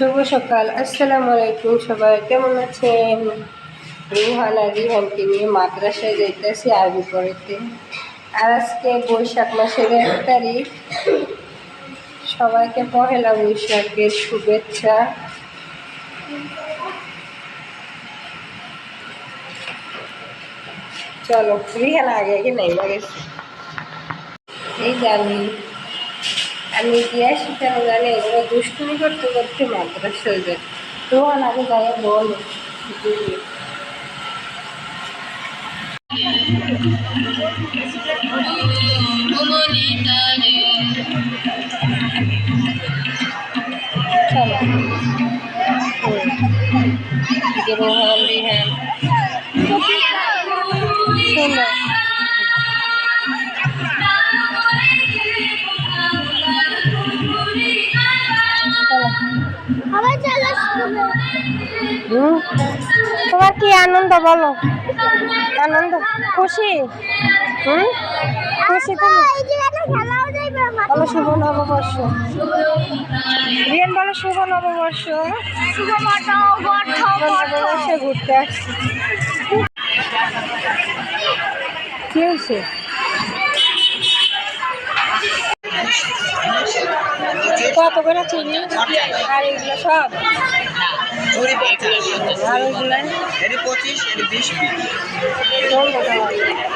শুভ সকাল। আসসালামু আলাইকুম সবাই, কেমন আছেন? রুহান আর রিহানকে নিয়ে মাদ্রাসায় যাইতেছি আরবি পড়াতে আর আজকে বৈশাখ মাসের এক তারিখ। সবাইকে পহেলা বৈশাখের শুভেচ্ছা। চলো, রিহান আগে আগে নেই গেছে। এই জানি গিয়ে কেন জানি এগুলো দুষ্টুমি করতে করতে মাদ্রাসায় যায় রোহান আগে গায়ে বল চলো এদিকে রোহান রিহান শোনো তোমার কি আনন্দ বলো? আনন্দ? খুশি? হুম? খুশি তুমি? বলো শুভ নববর্ষ। বলো শুভ নববর্ষ। শুভ নববর্ষে ঘুরতে আসছি। কি হয়েছে? কত করে চিনি? আর এগুলো সব? ঝুড়ি আর ওইগুলো? এটি পঁচিশ এটি বিশ।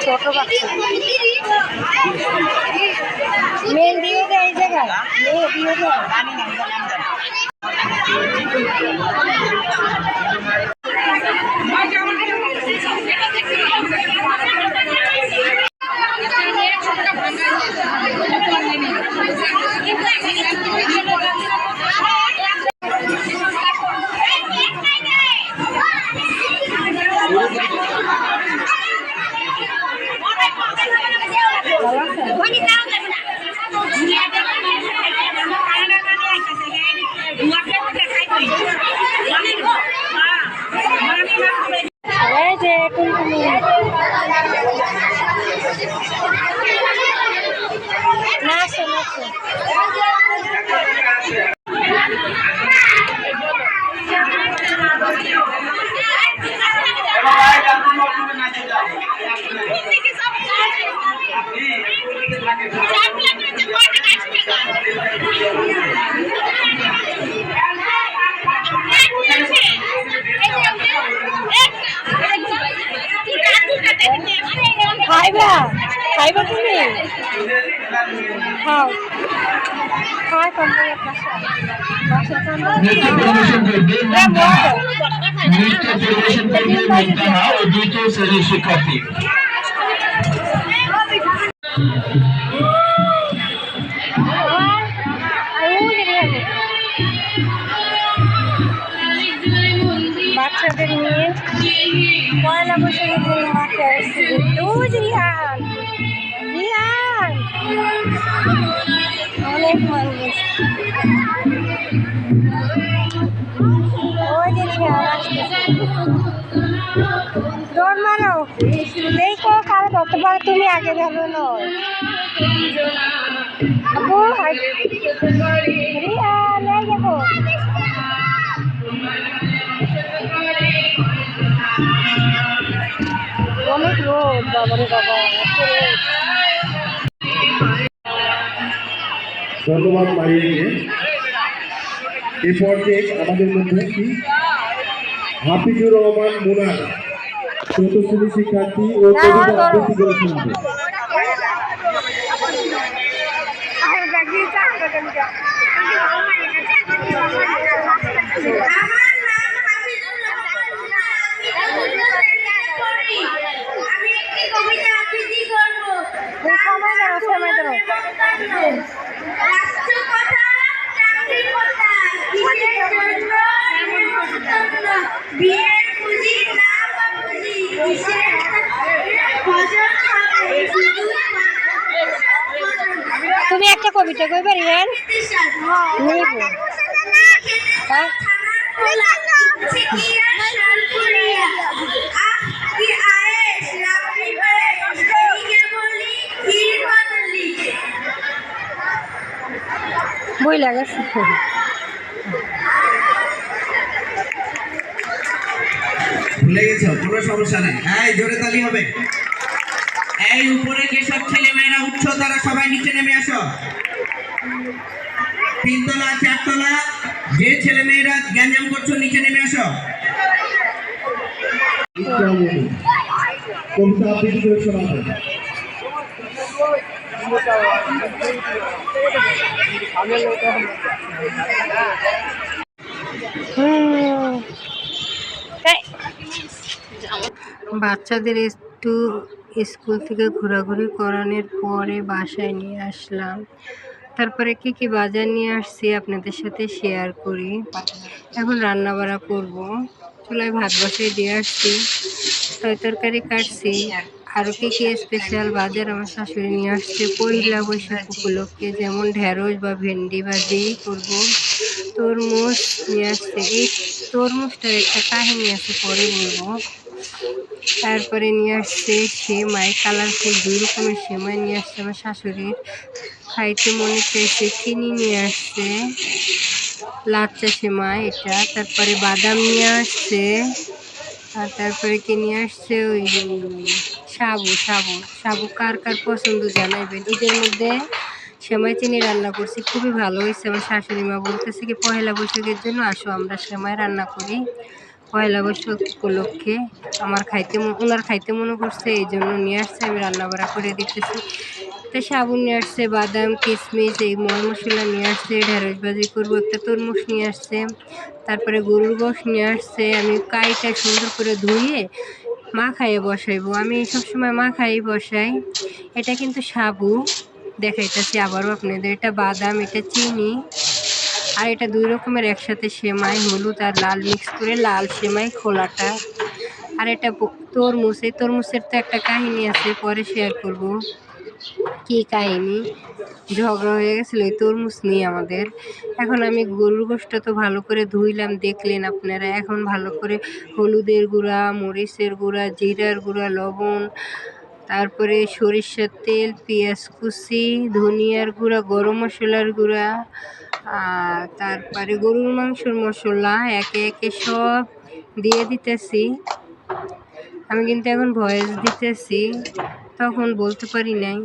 ছোট বাচ্চা। মেহেন্দিও দেয় এই জায়গায়। মেহেন্দিও দেয় খাইবা খাইবা তুমি খাও খাই কম্বলের পাশে পাশে নৃত্য পরিবেশন করবে মন্দানা নৃত্য পরিবেশন করবে মন্দানা ও দ্বিতীয় শ্রেণির শিক্ষার্থী বাচ্চাদের নিয়ে পয়লা বৈশাখের দিন মাঠে আসছে ওই যে রিহান রিহান অনেক মানুষ ওই যে কাল কতবার তুমি আগে যাবে নয় রিহান এই অনেক রোদ, বাবারে বাবা ধন্যবাদ মারিয়াকে এ পর্যায়ে আমাদের মধ্যে একটি হাফিজুর রহমান মুনার চতুর্থ শ্রেণি শিক্ষার্থী ও কবিতা আবৃত্তি করে শুনবে। আমার নাম হাফিজুর রহমান আমি একটি কবিতা আবৃত্তি করব সময় দাও সময় দাও রাষ্ট্র কথা চাকরি কথা কিসের জন্য বিয়ের পুঁজি না বা পুঁজি কিসের ভজন হবে শুধু তুমি একটা কবিতা কইবে রিয়ান? নিব হ্যাঁ। ওই লাগে ভুলে গেছো কোনো সমস্যা নাই। হ্যাঁ জোরে তালি হবে। এই উপরে যেসব ছেলে মেয়েরা উঠছো তারা সবাই নিচে নেমে আসো। তিনতলা চারতলা যে ছেলে মেয়েরা গ্যাঞ্জাম করছ নিচে নেমে আসো। কবিতা আবৃত্তি করে বাচ্চাদের একটু স্কুল থেকে ঘোরাঘুরি করানোর পরে বাসায় নিয়ে আসলাম। তারপরে কি কি বাজার নিয়ে আসছি আপনাদের সাথে শেয়ার করি। এখন রান্না বাড়া করব। চুলায় ভাত বসিয়ে দিয়ে আসছি। তরকারি কাটছি। আরও কি স্পেশাল বাজার আমার শাশুড়ি নিয়ে আসছে। পয়লা বৈশাখ উপলক্ষে যেমন ঢেঁড়স বা ভেন্ডি ভাজি করব, তরমুজ নিয়ে আসছে। এই তরমুজটার একটা কাহিনী আছে, পরে বলব। তারপরে নিয়ে আসছে সেমাই, কালারফুল, দুই রকমের সেমাই নিয়ে আসছে আমার শাশুড়ির। খাইতে মনে চাইছে, চিনি নিয়ে আসছে, লাচ্চা সেমাই এটা। তারপরে বাদাম নিয়ে আসছে। আর তারপরে কি নিয়ে আসছে ওই সাবু সাবু। সাবু কার কার পছন্দ জানাইবেন? ঈদের মধ্যে সেমাই চিনি রান্না করছি, খুবই ভালো হয়েছে। আমার শাশুড়ি মা বলতেছে কি পয়লা বৈশাখের জন্য আসো, আমরা সেমাই রান্না করি। পয়লা বৈশাখ উপলক্ষে আমার খাইতে ওনার খাইতে মনে করছে, এই জন্য নিয়ে আসছে, আমি রান্না বাড়া করে দিতেছি। তো সাবুন নিয়ে আসছে, বাদাম কিশমিশ এই ময় মশলা নিয়ে আসছে, ঢেঁড়স ভাজি করব, একটা তরমুজ নিয়ে আসছে, তারপরে গরুর গোশ নিয়ে আসছে, আমি কাইটা সুন্দর করে ধুয়ে মা খাইয়ে বসাইবো। আমি সবসময় মা খাইয়ে বসাই। এটা কিন্তু সাবু, দেখাইতেছি আবারও আপনাদের। এটা বাদাম, এটা চিনি, আর এটা দুই রকমের, একসাথে সেমাই, হলুদ আর লাল মিক্স করে লাল সেমাই খোলাটা। আর এটা তরমুজ, এই তরমুজের তো একটা কাহিনী আছে, পরে শেয়ার করব। কি কাহিনি? ঝগড়া হয়ে গেছিল, এই তরমুজ নিয়ে আমাদের। এখন আমি গরুর গোষ্ঠটা তো ভালো করে ধুইলাম, দেখলেন আপনারা। এখন ভালো করে হলুদের গুঁড়া, মরিচের গুঁড়া, জিরার গুঁড়া, লবণ, তারপরে সরিষার তেল, পেঁয়াজ কুচি, ধনিয়ার গুঁড়া, গরম মশলার গুঁড়া তারপরে গরুর মাংসর মশলা, একে একে সব দিয়ে দিতেছি। আমি কিন্তু এখন ভয়েস দিতেছি। তখন বলতে পারি নাই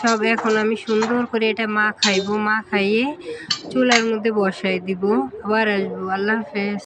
সব এখন আমি সুন্দর করে এটা মা খাইবো, মা খাইয়ে চুলার মধ্যে বসাই দিব, আবার আসব। আল্লাহ হাফেজ।